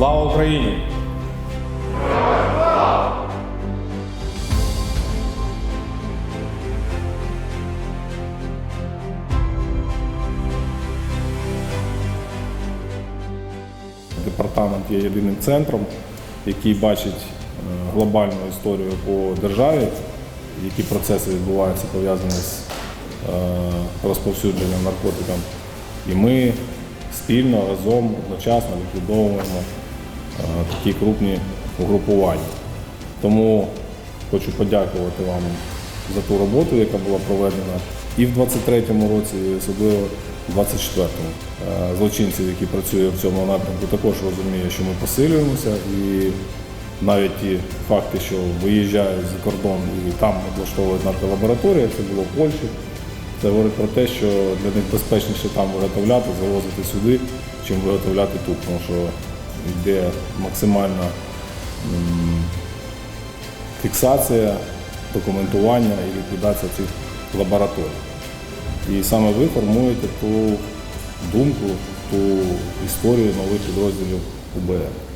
Слава Україні! Департамент є єдиним центром, який бачить е, глобальну історію по державі, які процеси відбуваються пов'язані з е, розповсюдженням наркотиків. І ми спільно разом одночасно ліквідовуємо такі крупні угрупування. Тому хочу подякувати вам за ту роботу, яка була проведена і в 23-му році, і особливо в 24-му. Е, Злочинців, які працюють в цьому напрямку, також розуміє, що ми посилюємося і навіть ті факти, що виїжджають за кордон і там облаштовують нарколабораторії, це було в Польщі. Це говорить про те, що для них безпечніше там виготовляти, завозити сюди, чим виготовляти тут, тому що йде максимальна фіксація, документування і ліквідація цих лабораторій. І саме ви формуєте ту думку, ту історію нових підрозділів УБР.